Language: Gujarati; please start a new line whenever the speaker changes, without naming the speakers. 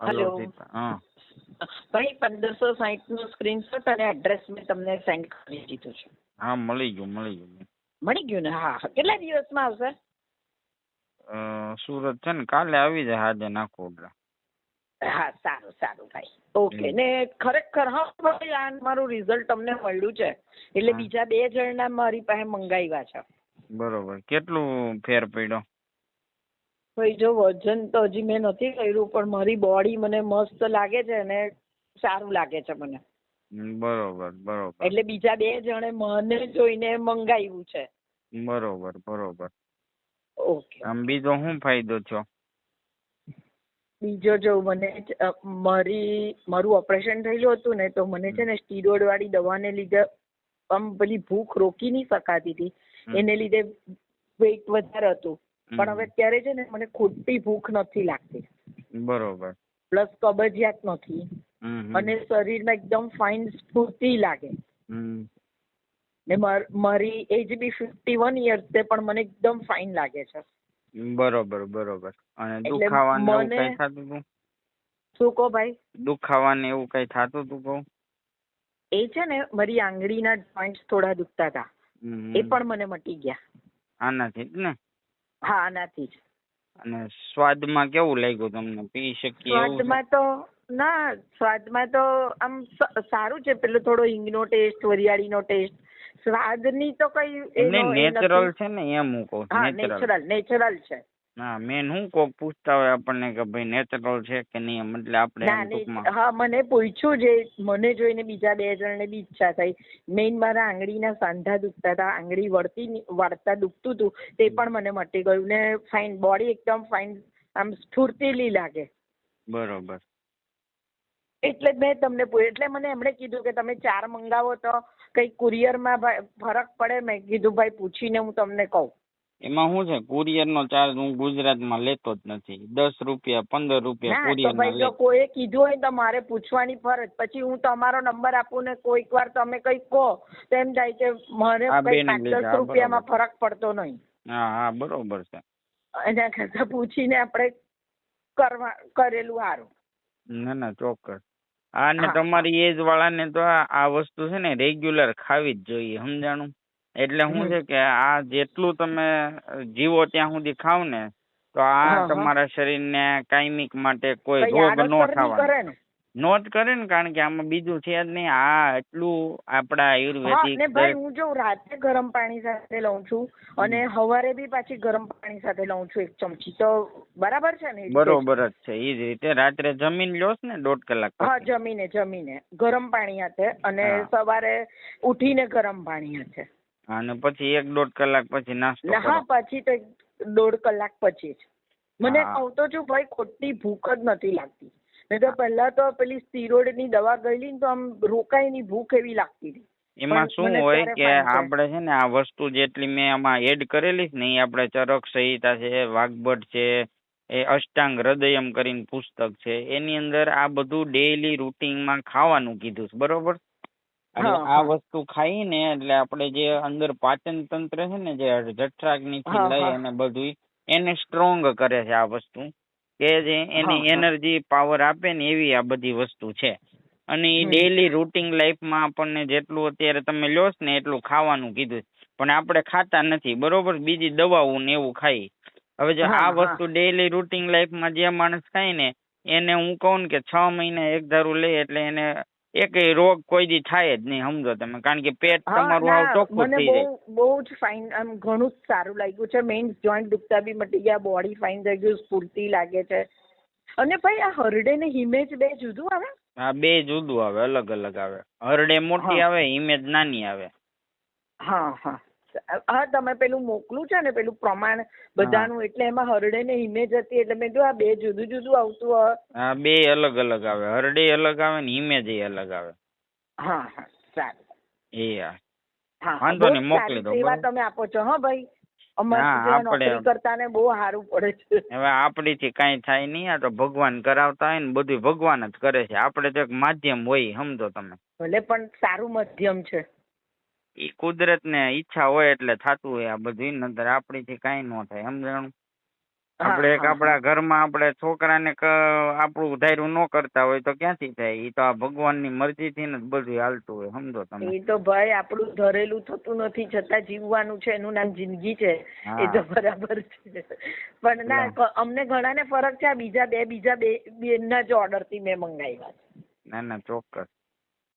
હલો
ભાઈ પંદરસો સાહીઠનું સ્ક્રીનશોટ અને એડ્રેસ મેં તમને સેન્ડ કરી દીધું છે.
હા મળી ગયું મળી ગયું.
મળી ગયું ને? હા. કેટલા દિવસમાં આવશે?
સુરત છે ને કાલે આવી જાય હાજે નાખો
હા સારું સારું ભાઈ. ઓકે ને ખરેખર હા ભાઈ આ મારું રિઝલ્ટ તમને મળ્યું છે. એટલે બીજા બે જણના મારી પાસે મંગાવ્યા છે.
બરોબર. કેટલું ફેર પડ્યો?
ભાઈ જો વજન તો હજી મેં નથી કર્યું પણ મારી બોડી મને મસ્ત લાગે છે અને સારું લાગે છે મને.
બરોબર બરોબર.
એટલે બીજા બે જણે મને જોઈને મંગાવ્યું છે.
બરોબર બરોબર.
ઓકે.
આમ બીજો શું ફાયદો થયો
બીજો જો મને મારી મારું ઓપરેશન થયેલું હતું ને તો મને છે ને સ્ટીરોઇડ વાળી દવાને લીધે આમ પેલી ભૂખ રોકી નહીં શકાતી હતી. એને લીધે વેઇટ વધારે હતું. પણ હવે અત્યારે છે ને મને ખોટી ભૂખ નથી લાગતી.
બરોબર.
પ્લસ કબજિયાત નથી. અને શરીરમાં એકદમ ફાઇન સ્ફૂર્તિ લાગે. ને મારી age be fifty one years છે પણ મને એકદમ ફાઇન લાગે છે.
બરોબર બરોબર. અને દુખાવાનું એવું કઈ થતું હતું?
શું કહો ભાઈ?
દુખાવાનું એવું કઈ થતું હતું કહું?
એ છે ને મારી આંગળીના જોઈન્ટ્સ થોડા દુખતા હતા. એ પણ મને મટી ગયા.
આનાથી જ ને?
હા આનાથી જ.
અને સ્વાદમાં કેવું લાગ્યું તમને? પી શકીએ
સ્વાદમાં તો ના સ્વાદમાં તો આમ સારું છે. પેલો થોડો હિંગનો ટેસ્ટ વરિયાળીનો ટેસ્ટ. સ્વાદની તો કઈ
નેચરલ છે ને એમ હું કહું નેચરલ
નેચરલ છે.
હા મેન હું કોક પૂછતા હોય આપણને કે ભાઈ નેચરલ છે કે નહીં એમ એટલે આપણે
ના હા મને પૂછ્યું જે મને જોઈને બીજા બે જણને બી ઈચ્છા થઈ. મેઇન મારા આંગળીના સાંધા દુખતા હતા આંગળી વળતી વળતા દુખતું હતું તે પણ મને મટી ગયું. ને ફાઇન બોડી એકદમ ફાઇન આમ સ્ફૂર્તિલી લાગે.
બરોબર.
એટલે મેં તમને પૂછ્યું એટલે મને એમણે કીધું કે તમે ચાર મંગાવો તો કઈ કુરિયરમાં ફરક પડે? મેં કીધું ભાઈ પૂછીને હું તમને કહું.
એમાં શું છે? કુરિયર નો ચાર્જ હું ગુજરાતમાં લેતો જ નથી. દસ રૂપિયા પંદર રૂપિયા કુરિયર કોઈ
ભાઈ જો કોઈએ કીધું હોય તો મારે પૂછવાની ફરજ. પછી હું તમારો નંબર આપું ને કોઈક વાર તમે કઈ કહો તો એમ થાય કે
મારે
કઈ દસ રૂપિયામાં ફરક પડતો નહીં.
હા હા બરોબર છે.
એના કરતા પૂછીને આપણે કરવા કરેલું સારું.
ના ના ચોક્કસ. હા ને તમારી એજ વાળાને તો આ વસ્તુ છે ને રેગ્યુલર ખાવી જ જોઈએ સમજાણું? એટલે શું છે કે આ જેટલું તમે જીવો ત્યાં સુધી ખાવ ને તો આ
તમારા
તમારા શરીરને કાયમિક માટે કોઈ રોગ નો
થવા
નોટ
કરે ને.
નો ને કારણ કે આમાં બીજું છે જ નહીં. આ એટલું આપણા આયુર્વેદિક
ભાઈ હું જો રાતે ગરમ પાણી સાથે લઉં છું અને સવારે બી પાછી ગરમ પાણી સાથે લઉં છું એક ચમચી. તો બરાબર છે ને?
બરોબર જ છે. એ જ રીતે રાત્રે જમીન લ્યો ને દોઢ કલાક
હા જમીને જમીને. ગરમ પાણી સાથે અને. સવારે ઉઠીને ગરમ પાણી હાથે.
અને પછી એક દોઢ કલાક પછી નાસ્તો
હા પછી તો દોઢ કલાક પછી જ. મને કહું તો છું ભાઈ ખોટી ભૂખ જ નથી લાગતી. મેં તો પહેલા તો પેલી steroid ની દવા ગયેલી ને તો આમ રોકાઈની ભૂખ એવી લાગતી હતી.
એમાં શું હોય કે. આપણે છે ને આ વસ્તુ જેટલી મેં આમાં એડ કરેલી છે ને એ આપણે ચરક સંહિતા છે વાઘભટ છે એ અષ્ટાંગ હૃદયમ કરીને પુસ્તક છે એની અંદર આ બધું ડેઈલી રૂટીનમાં ખાવાનું કીધું છે. બરોબર? એટલે આ
વસ્તુ
વસ્તુ ખાઈને એટલે આપણે જે અંદર પાચન તંત્ર છે ને જે જઠરાગ્નિ થી લઈ અને બધું એને સ્ટ્રોંગ કરે છે આ વસ્તુ. કે જે એની. એનર્જી પાવર આપે ને એવી આ બધી વસ્તુ છે. અને એ ડેઈલી રૂટીન લાઈફમાં આપણને જેટલું અત્યારે તમે લ્યો ને એટલું ખાવાનું કીધું પણ આપણે ખાતા નથી બરોબર? બીજી દવાઓ ને એવું ખાઈ. હવે જો આ. વસ્તુ ડેઈલી રૂટીન લાઈફમાં જે માણસ ખાય ને એને હું કહું ને કે છ મહિના એક ધારું લે એટલે એને એકેય રોગ કોઈ દી થાય જ નહીં સમજો તમે. કારણ કે પેટ તમારું
આવ
ચોખ્ખું થઈ જાય.
બહુ જ ફાઇન આમ ઘણું જ સારું લાગ્યું છે. મેઇન જોઈન્ટ દુખતા બી મટી ગયા બોડી ફાઇન થઈ ગયું સ્ફૂર્તિ લાગે છે. અને ભાઈ આ હરડે ને હિમેજ બે જુદું આવે?
હા બે જુદું આવે અલગ અલગ આવે. હરડે મોટી આવે હિમેજ નાની આવે.
હા હા. હા તમે પેલું મોકલું છે ને પેલું પ્રમાણ બધાનું એટલે એમાં હરડે ને ઇમેજ હતી એટલે મેં કીધું આ બે જુદું જુદું આવતું હોય.
હા બે અલગ અલગ આવે. હરડે અલગ આવે ને ઇમેજ અલગ આવે.
હા હા સારું.
એ હા વાંધો નહીં, મોકલી દો,
સેવા તમે આપો છો હા ભાઈ? અમારે
હા,
જેવા
આપણે-
નોકરી કરતા ને બહુ સારું પડે છે.
હવે આપણીથી થાય નહીં આ તો ભગવાન કરાવતા હોય ને બધું ભગવાન જ કરે છે. આપણે તો એક માધ્યમ હોય સમજો તમે.
ભલે પણ સારું માધ્યમ છે.
એ કુદરતને ઈચ્છા હોય એટલે થતું હોય આ બધું નતર આપણીથી કાંઈ ન થાય. સમજાણું આપણે એક
હા,
આપણા ઘરમાં આપણે છોકરાને ને આપણું ધાર્યું ન કરતા હોય તો ક્યાંથી થાય? એ તો આ મરજીથી ને જ બધું હાલતું હોય. સમજો તમે?
એ તો ભાઈ આપણું ધરેલું થતું નથી છતાં જીવવાનું છે એનું નામ જિંદગી છે. એ તો બરાબર છે. પણ ના અમને ઘણા ને ફરક છે આ બીજા બે બીજા બે બેનના જ ઓર્ડરથી મેં મંગાવ્યા
ના ના ચોક્કસ.